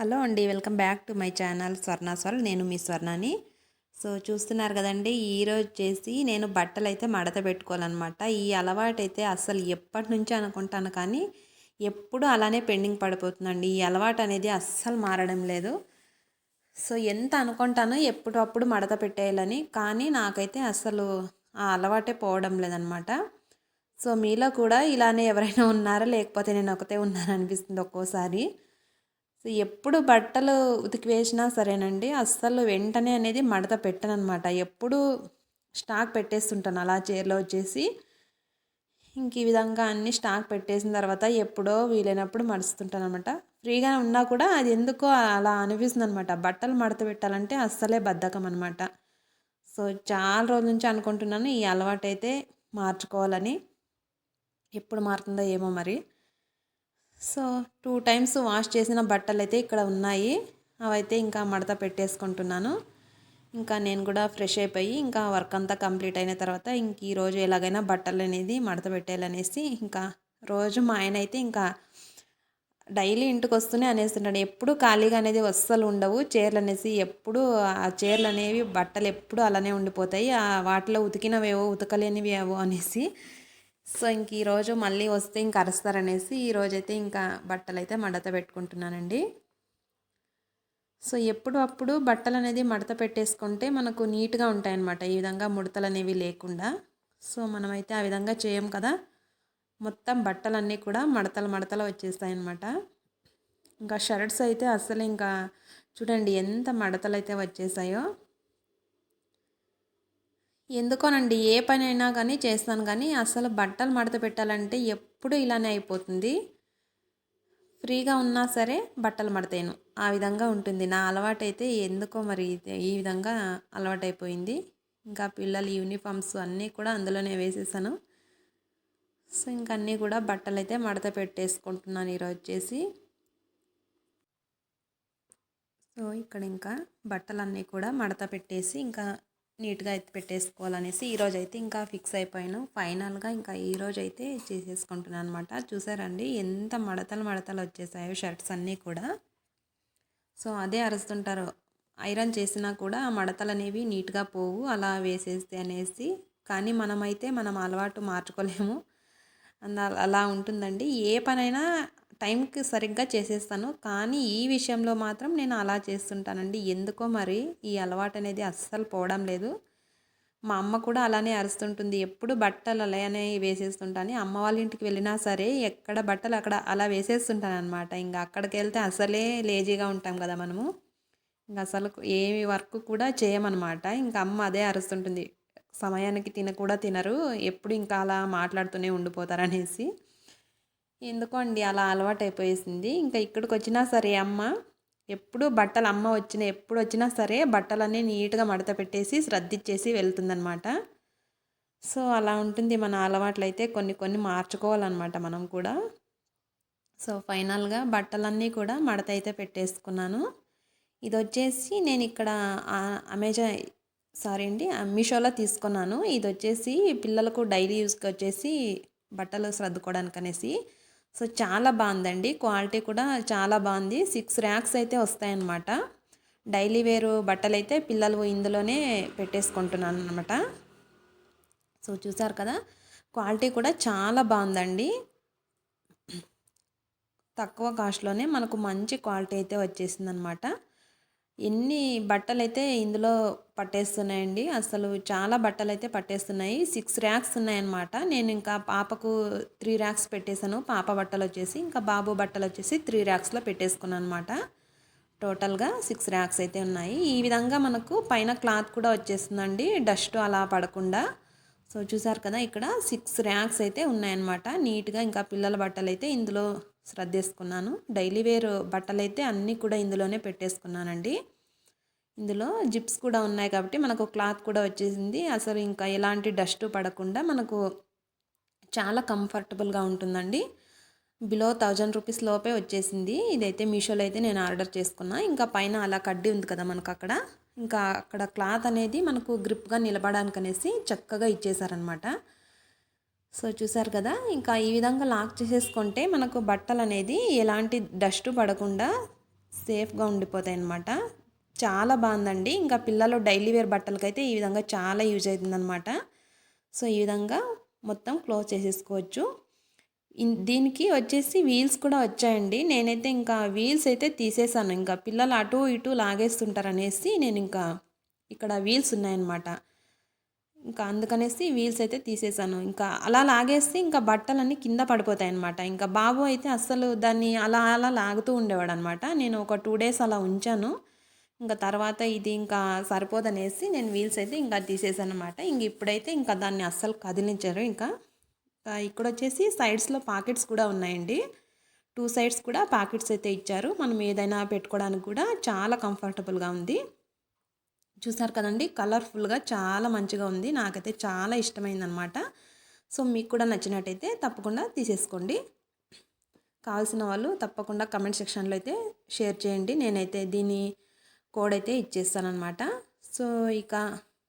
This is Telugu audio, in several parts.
హలో అండి welcome back to my channel Swarna స్వర్ నేను మీ స్వర్ణని. సో చూస్తున్నారు కదండి ఈరోజు చేసి నేను బట్టలు అయితే మడత పెట్టుకోవాలన్నమాట. ఈ అలవాటు అయితే అస్సలు ఎప్పటి నుంచి అనుకుంటాను కానీ ఎప్పుడు అలానే పెండింగ్ పడిపోతుందండి. ఈ అలవాటు అనేది అస్సలు మారడం లేదు. సో ఎంత అనుకుంటానో ఎప్పుడప్పుడు మడత పెట్టేయాలని కానీ నాకైతే అస్సలు ఆ అలవాటే పోవడం లేదనమాట సో మీలో కూడా ఇలానే ఎవరైనా ఉన్నారా? లేకపోతే నేను ఒకతే ఉన్నాను అనిపిస్తుంది ఒక్కోసారి. సో ఎప్పుడు బట్టలు ఉతికి వేసినా సరేనండి అస్సలు వెంటనే అనేది మడత పెట్టను అనమాట ఎప్పుడు స్టాక్ పెట్టేస్తుంటాను అలా చీరలో వచ్చేసి. ఇంక ఈ విధంగా అన్ని స్టాక్ పెట్టేసిన తర్వాత ఎప్పుడో వీలైనప్పుడు మడుస్తుంటాను అనమాట ఫ్రీగా ఉన్నా కూడా అది ఎందుకో అలా అనిపిస్తుంది అనమాట బట్టలు మడత పెట్టాలంటే అస్సలే బద్ధకం అనమాట. సో చాలా రోజుల నుంచి అనుకుంటున్నాను ఈ అలవాటు అయితే మార్చుకోవాలని. ఎప్పుడు మారుతుందో ఏమో మరి. సో టూ టైమ్స్ వాష్ చేసిన బట్టలు అయితే ఇక్కడ ఉన్నాయి. అవైతే ఇంకా మడత పెట్టేసుకుంటున్నాను. ఇంకా నేను కూడా ఫ్రెష్ అయిపోయి ఇంకా వర్క్ అంతా కంప్లీట్ అయిన తర్వాత ఇంక ఈరోజు ఎలాగైనా బట్టలు అనేది మడత పెట్టేయాలనేసి ఇంకా రోజు మా ఆయన అయితే ఇంకా డైలీ ఇంటికి వస్తూనే అనేస్తుంటాడు. ఎప్పుడు ఖాళీగా అనేది వస్తలు ఉండవు. చీరలు అనేసి ఎప్పుడు ఆ చీరలు అనేవి బట్టలు ఎప్పుడు అలానే ఉండిపోతాయి. ఆ వాటిలో ఉతికినవేవో ఉతకలేనివి ఏవో అనేసి సో ఇంక ఈరోజు మళ్ళీ వస్తే ఇంక అరుస్తారనేసి ఈరోజైతే ఇంకా బట్టలు అయితే మడత పెట్టుకుంటున్నానండి. సో ఎప్పుడు అప్పుడు బట్టలు అనేది మడత పెట్టేసుకుంటే మనకు నీట్గా ఉంటాయన్నమాట. ఈ విధంగా ముడతలు అనేవి లేకుండా. సో మనమైతే ఆ విధంగా చేయం కదా. మొత్తం బట్టలన్నీ కూడా మడతలు మడతలు వచ్చేస్తాయి అన్నమాట ఇంకా షర్ట్స్ అయితే అస్సలు ఇంకా చూడండి ఎంత మడతలు అయితే వచ్చేసాయో. ఎందుకోనండి? ఏ పని అయినా కానీ చేస్తాను కానీ అసలు బట్టలు మడత పెట్టాలంటే ఎప్పుడు ఇలానే అయిపోతుంది. ఫ్రీగా ఉన్నా సరే బట్టలు మడతాను ఆ విధంగా ఉంటుంది. నా అలవాటు అయితే ఎందుకో మరి ఈ విధంగా అలవాటైపోయింది. ఇంకా పిల్లల యూనిఫామ్స్ అన్నీ కూడా అందులోనే వేసేసాను. సో ఇంక అన్నీ కూడా బట్టలు అయితే మడత పెట్టేసుకుంటున్నాను ఈరోజు వచ్చేసి సో ఇక్కడ ఇంకా బట్టలన్నీ కూడా మడత పెట్టేసి ఇంకా నీట్గా అయితే పెట్టేసుకోవాలనేసి ఈరోజు అయితే ఇంకా ఫిక్స్ అయిపోయాను. ఫైనల్గా ఇంకా ఈరోజు అయితే చేసేసుకుంటున్నాను అనమాట చూసారండి ఎంత మడతలు మడతలు వచ్చేసాయో షర్ట్స్ అన్నీ కూడా. సో అదే అరుస్తుంటారు. ఐరన్ చేసినా కూడా ఆ మడతలు అనేవి నీట్గా పోవు. అలా వేసేస్తే అనేసి. కానీ మనమైతే మనం అలవాటు మార్చుకోలేము. అలా ఉంటుందండి. ఏ పనైనా టైంకి సరిగ్గా చేసేస్తాను. కానీ ఈ విషయంలో మాత్రం నేను అలా చేస్తుంటానండి. ఎందుకో మరి ఈ అలవాటు అనేది అస్సలు పోవడం లేదు. మా అమ్మ కూడా అలానే అరుస్తుంటుంది. ఎప్పుడు బట్టలు అలానే వేసేస్తుంటాను. అమ్మ వాళ్ళ ఇంటికి వెళ్ళినా సరే ఎక్కడ బట్టలు అక్కడ అలా వేసేస్తుంటాను అనమాట ఇంకా అక్కడికి వెళ్తే అసలే లేజీగా ఉంటాం కదా మనము. ఇంకా అసలు ఏమి వర్క్ కూడా చేయమన్నమాట. ఇంకా అమ్మ అదే అరుస్తుంటుంది. సమయానికి తిన కూడా తినరు. ఎప్పుడు ఇంకా అలా మాట్లాడుతూనే ఉండిపోతారనేసి. ఎందుకో అండి అలా అలవాటు అయిపోయేసింది ఇంకా ఇక్కడికి వచ్చినా సరే అమ్మ ఎప్పుడు బట్టలు అమ్మ వచ్చిన ఎప్పుడు వచ్చినా సరే బట్టలన్నీ నీట్గా మడత పెట్టేసి శ్రద్ధిచ్చేసి వెళ్తుందనమాట సో అలా ఉంటుంది మన అలవాట్లు అయితే కొన్ని కొన్ని మార్చుకోవాలన్నమాట మనం కూడా. సో ఫైనల్గా బట్టలన్నీ కూడా మడత అయితే పెట్టేసుకున్నాను. ఇది వచ్చేసి నేను ఇక్కడ అమెజాన్ సారీ అండి మీషోలో తీసుకున్నాను. ఇది వచ్చేసి పిల్లలకు డైలీ యూస్కి వచ్చేసి బట్టలు సర్దుకోవడానికి అనేసి సో చాలా బాగుందండి. క్వాలిటీ కూడా చాలా బాగుంది. సిక్స్ ర్యాక్స్ అయితే వస్తాయన్నమాట. డైలీ వేరు బట్టలు అయితే పిల్లలు ఇందులోనే పెట్టేసుకుంటున్నాను అనమాట సో చూసారు కదా క్వాలిటీ కూడా చాలా బాగుందండి. తక్కువ కాస్ట్లోనే మనకు మంచి క్వాలిటీ అయితే వచ్చేసిందనమాట ఎన్ని బట్టలైతే ఇందులో పట్టేస్తున్నాయండి? అసలు చాలా బట్టలు అయితే పట్టేస్తున్నాయి. సిక్స్ ర్యాక్స్ ఉన్నాయన్నమాట. నేను ఇంకా పాపకు త్రీ ర్యాక్స్ పెట్టేశాను. పాప బట్టలు వచ్చేసి ఇంకా బాబు బట్టలు వచ్చేసి త్రీ ర్యాక్స్లో పెట్టేసుకున్నాను అనమాట టోటల్గా సిక్స్ ర్యాక్స్ అయితే ఉన్నాయి. ఈ విధంగా మనకు పైన క్లాత్ కూడా వచ్చేస్తుందండి. డస్ట్ అలా పడకుండా. సో చూసారు కదా ఇక్కడ సిక్స్ ర్యాక్స్ అయితే ఉన్నాయన్నమాట. నీట్గా ఇంకా పిల్లల బట్టలు అయితే ఇందులో శ్రద్ధేసుకున్నాను. డైలీ వేర్ బట్టలు అయితే అన్నీ కూడా ఇందులోనే పెట్టేసుకున్నానండి. ఇందులో జిప్స్ కూడా ఉన్నాయి కాబట్టి మనకు క్లాత్ కూడా వచ్చేసింది. అసలు ఇంకా ఎలాంటి డస్ట్ పడకుండా మనకు చాలా కంఫర్టబుల్గా ఉంటుందండి. బిలో థౌజండ్ రూపీస్ లోపే వచ్చేసింది. ఇదైతే మీషోలో అయితే నేను ఆర్డర్ చేసుకున్నా. ఇంకా పైన అలా కడ్డీ ఉంది కదా మనకు అక్కడ. ఇంకా అక్కడ క్లాత్ అనేది మనకు గ్రిప్గా నిలబడానికి అనేసి చక్కగా ఇచ్చేసారనమాట సో చూసారు కదా ఇంకా ఈ విధంగా లాక్ చేసేసుకుంటే మనకు బట్టలు అనేది ఎలాంటి డస్ట్ పడకుండా సేఫ్గా ఉండిపోతాయి అన్నమాట. చాలా బాగుందండి. ఇంకా పిల్లలు డైలీ వేర్ బట్టలకైతే ఈ విధంగా చాలా యూజ్ అవుతుందన్నమాట. సో ఈ విధంగా మొత్తం క్లోజ్ చేసేసుకోవచ్చు. దీనికి వచ్చేసి వీల్స్ కూడా వచ్చాయండి. నేనైతే ఇంకా వీల్స్ అయితే తీసేసాను. ఇంకా పిల్లలు అటు ఇటు లాగేస్తుంటారు అనేసి నేను ఇంకా ఇక్కడ వీల్స్ ఉన్నాయన్నమాట. ఇంకా అందుకనేసి వీల్స్ అయితే తీసేసాను. ఇంకా అలా లాగేస్తే ఇంకా బట్టలన్నీ కింద పడిపోతాయి అనమాట ఇంకా బాబు అయితే అస్సలు దాన్ని అలా అలా లాగుతూ ఉండేవాడు అనమాట నేను ఒక టూ డేస్ అలా ఉంచాను. ఇంకా తర్వాత ఇది ఇంకా సరిపోదనేసి నేను వీల్స్ అయితే ఇంకా తీసేసాను అనమాట ఇంక ఇప్పుడైతే ఇంకా దాన్ని అస్సలు కదిలించారు ఇంకా ఇక్కడ వచ్చేసి సైడ్స్లో పాకెట్స్ కూడా ఉన్నాయండి. టూ సైడ్స్ కూడా పాకెట్స్ అయితే ఇచ్చారు. మనం ఏదైనా పెట్టుకోవడానికి కూడా చాలా కంఫర్టబుల్గా ఉంది. చూసారు కదండి? కలర్ఫుల్గా చాలా మంచిగా ఉంది. నాకైతే చాలా ఇష్టమైందనమాట సో మీకు కూడా నచ్చినట్టయితే తప్పకుండా తీసేసుకోండి. కావాల్సిన వాళ్ళు తప్పకుండా కమెంట్ సెక్షన్లో అయితే షేర్ చేయండి. నేనైతే దీని కోడ్ అయితే ఇచ్చేస్తానమాట సో ఇక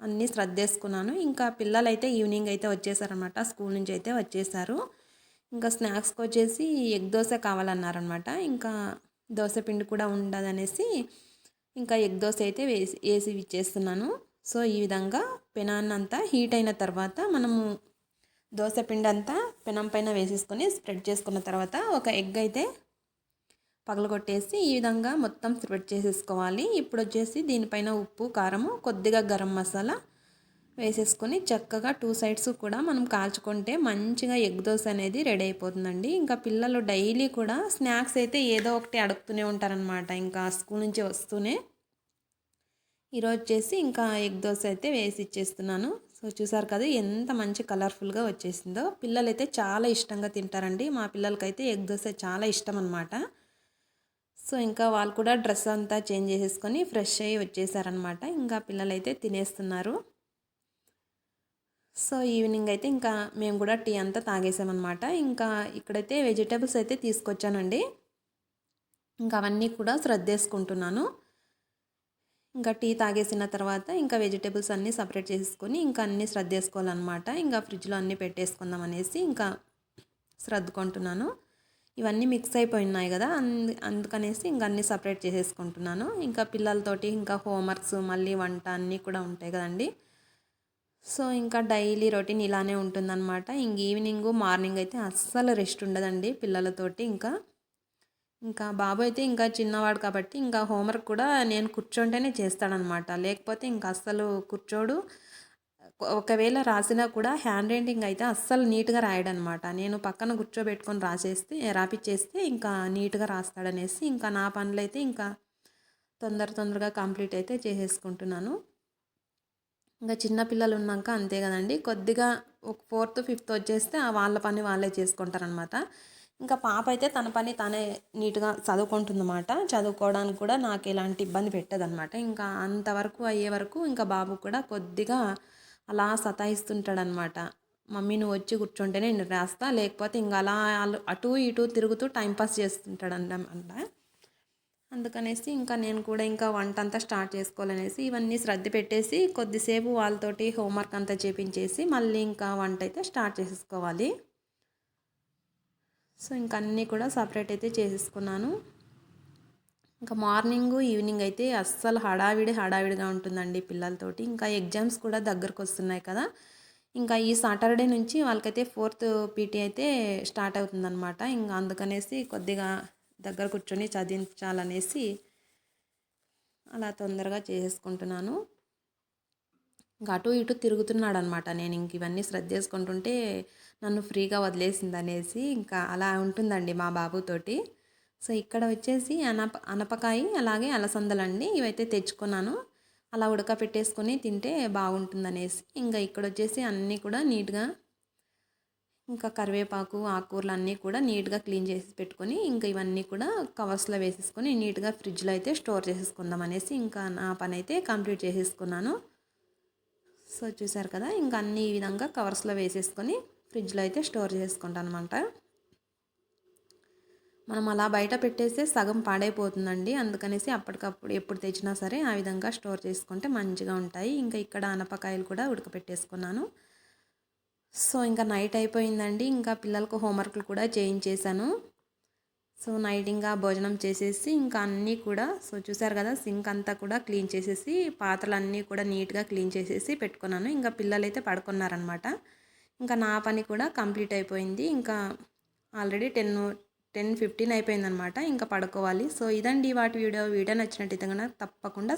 అన్నీ శ్రద్ధేసుకున్నాను ఇంకా పిల్లలైతే ఈవినింగ్ అయితే వచ్చేసారనమాట స్కూల్ నుంచి అయితే వచ్చేసారు. ఇంకా స్నాక్స్కి వచ్చేసి ఎగ్ దోశ కావాలన్నారనమాట ఇంకా దోశ పిండి కూడా ఉండదనేసి ఇంకా ఎగ్ దోశ అయితే వేసి వేసి ఇచ్చేస్తున్నాను. సో ఈ విధంగా పెనాన్నంతా హీట్ అయిన తర్వాత మనము దోశ పిండి అంతా పెనం పైన వేసేసుకొని స్ప్రెడ్ చేసుకున్న తర్వాత ఒక ఎగ్ అయితే పగలగొట్టేసి ఈ విధంగా మొత్తం స్ప్రెడ్ చేసేసుకోవాలి. ఇప్పుడు వచ్చేసి దీనిపైన ఉప్పు కారము కొద్దిగా గరం మసాలా వేసేసుకొని చక్కగా టూ సైడ్స్ కూడా మనం కాల్చుకుంటే మంచిగా ఎగ్ దోశ అనేది రెడీ అయిపోతుందండి. ఇంకా పిల్లలు డైలీ కూడా స్నాక్స్ అయితే ఏదో ఒకటి అడుగుతూనే ఉంటారనమాట ఇంకా స్కూల్ నుంచి వస్తూనే ఈరోజు వచ్చేసి ఇంకా ఎగ్ దోశ అయితే వేసి ఇచ్చేస్తున్నాను. సో చూసారు కదా ఎంత మంచి కలర్ఫుల్గా వచ్చేసిందో. పిల్లలైతే చాలా ఇష్టంగా తింటారండి. మా పిల్లలకైతే ఎగ్ దోశ చాలా ఇష్టం అనమాట సో ఇంకా వాళ్ళు కూడా డ్రెస్ అంతా చేంజ్ చేసేసుకొని ఫ్రెష్ అయ్యి వచ్చేసారనమాట ఇంకా పిల్లలైతే తినేస్తున్నారు. సో ఈవినింగ్ అయితే ఇంకా మేము కూడా టీ అంతా తాగేసామన్నమాట. ఇంకా ఇక్కడైతే వెజిటేబుల్స్ అయితే తీసుకొచ్చానండి. ఇంకా అవన్నీ కూడా శ్రద్ధేసుకుంటున్నాను. ఇంకా టీ తాగేసిన తర్వాత ఇంకా వెజిటేబుల్స్ అన్నీ సపరేట్ చేసుకొని ఇంకా అన్నీ శ్రద్ధేసుకోవాలన్నమాట. ఇంకా ఫ్రిడ్జ్లో అన్నీ పెట్టేసుకుందాం అనేసి ఇంకా సర్దుకుంటున్నాను ఇవన్నీ మిక్స్ అయిపోయినాయి కదా అందు అందుకనేసి ఇంకా అన్నీ సపరేట్ చేసేసుకుంటున్నాను. ఇంకా పిల్లలతోటి ఇంకా హోంవర్క్స్ మళ్ళీ వంట అన్నీ కూడా ఉంటాయి కదండి. సో ఇంకా డైలీ రొటీన్ ఇలానే ఉంటుందన్నమాట. ఇంక ఈవినింగ్ మార్నింగ్ అయితే అస్సలు రెస్ట్ ఉండదండి పిల్లలతోటి ఇంకా. ఇంకా బాబు అయితే ఇంకా చిన్నవాడు కాబట్టి ఇంకా హోంవర్క్ కూడా నేను కూర్చోంటేనే చేస్తాడనమాట లేకపోతే ఇంకా అస్సలు కూర్చోడు. ఒకవేళ రాసినా కూడా హ్యాండ్ రైటింగ్ అయితే అస్సలు నీట్గా రాయడనమాట నేను పక్కన కూర్చోబెట్టుకొని రాసేస్తే రాపిచ్చేస్తే ఇంకా నీట్గా రాస్తాడనేసి ఇంకా నా పనులు అయితే ఇంకా తొందర తొందరగా కంప్లీట్ అయితే చేసేసుకుంటున్నాను. ఇంకా చిన్నపిల్లలు ఉన్నాక అంతే కదండి. కొద్దిగా ఒక ఫోర్త్ ఫిఫ్త్ వచ్చేస్తే వాళ్ళ పని వాళ్ళే చేసుకుంటారనమాట ఇంకా పాప అయితే తన పని తనే నీట్గా చదువుకుంటుందన్నమాట. చదువుకోవడానికి కూడా నాకు ఎలాంటి ఇబ్బంది పెట్టదనమాట ఇంకా అంతవరకు అయ్యే వరకు ఇంకా బాబు కూడా కొద్దిగా అలా సతాయిస్తుంటాడనమాట మమ్మీ నువ్వు వచ్చి కూర్చుంటేనే నేను రాస్తా. లేకపోతే ఇంకా అలా అటు ఇటు తిరుగుతూ టైంపాస్ చేస్తుంటాడనమాట అందుకనేసి ఇంకా నేను కూడా ఇంకా వంట అంతా స్టార్ట్ చేసుకోవాలనేసి ఇవన్నీ శ్రద్ధ పెట్టేసి కొద్దిసేపు వాళ్ళతోటి హోంవర్క్ అంతా చేపించేసి మళ్ళీ ఇంకా వంట అయితే స్టార్ట్ చేసేసుకోవాలి. సో ఇంకా అన్నీ కూడా సపరేట్ అయితే చేసేసుకున్నాను. ఇంకా మార్నింగ్ ఈవినింగ్ అయితే అస్సలు హడావిడి హడావిడిగా ఉంటుందండి పిల్లలతోటి. ఇంకా ఎగ్జామ్స్ కూడా దగ్గరకు వస్తున్నాయి కదా. ఇంకా ఈ సాటర్డే నుంచి వాళ్ళకైతే ఫోర్త్ పీటీ అయితే స్టార్ట్ అవుతుందన్నమాట. ఇంకా అందుకనేసి కొద్దిగా దగ్గర కూర్చొని చదివించాలనేసి అలా తొందరగా చేసేసుకుంటున్నాను. ఇంకా అటు ఇటు తిరుగుతున్నాడు అనమాట నేను ఇంక ఇవన్నీ శ్రద్ధ చేసుకుంటుంటే నన్ను ఫ్రీగా వదిలేసింది అనేసి ఇంకా అలా ఉంటుందండి మా బాబుతోటి సో ఇక్కడ వచ్చేసి అనప అనపకాయ అలాగే అలసందలండి ఇవైతే తెచ్చుకున్నాను. అలా ఉడకపెట్టేసుకొని తింటే బాగుంటుందనేసి ఇంకా ఇక్కడ వచ్చేసి అన్నీ కూడా నీట్గా ఇంకా కరివేపాకు ఆకుకూరలు అన్నీ కూడా నీట్గా క్లీన్ చేసి పెట్టుకొని ఇంకా ఇవన్నీ కూడా కవర్స్లో వేసేసుకొని నీట్గా ఫ్రిడ్జ్లో అయితే స్టోర్ చేసేసుకుందాం అనేసి ఇంకా నా పని అయితే కంప్లీట్ చేసేసుకున్నాను. సో చూసారు కదా ఇంకా అన్ని ఈ విధంగా కవర్స్లో వేసేసుకొని ఫ్రిడ్జ్లో అయితే స్టోర్ చేసుకుంటాను అనమాట మనం అలా బయట పెట్టేస్తే సగం పాడైపోతుందండి. అందుకనేసి అప్పటికప్పుడు ఎప్పుడు తెచ్చినా సరే ఆ విధంగా స్టోర్ చేసుకుంటే మంచిగా ఉంటాయి. ఇంకా ఇక్కడ అనపకాయలు కూడా ఉడకపెట్టేసుకున్నాను. సో ఇంకా నైట్ అయిపోయిందండి. ఇంకా పిల్లలకు హోంవర్క్లు కూడా చేయించేశాను. సో నైట్ ఇంకా భోజనం చేసేసి ఇంకా అన్నీ కూడా సో చూసారు కదా సింక్ అంతా కూడా క్లీన్ చేసేసి పాత్రలు అన్నీ కూడా నీట్గా క్లీన్ చేసేసి పెట్టుకున్నాను. ఇంకా పిల్లలు అయితే పడుకున్నారనమాట ఇంకా నా పని కూడా కంప్లీట్ అయిపోయింది. ఇంకా ఆల్రెడీ టెన్ టెన్ ఫిఫ్టీన్ అయిపోయిందనమాట ఇంకా పడుకోవాలి. సో ఇదండి వాటి వీడియో. వీడియో నచ్చినట్టు కనుక తప్పకుండా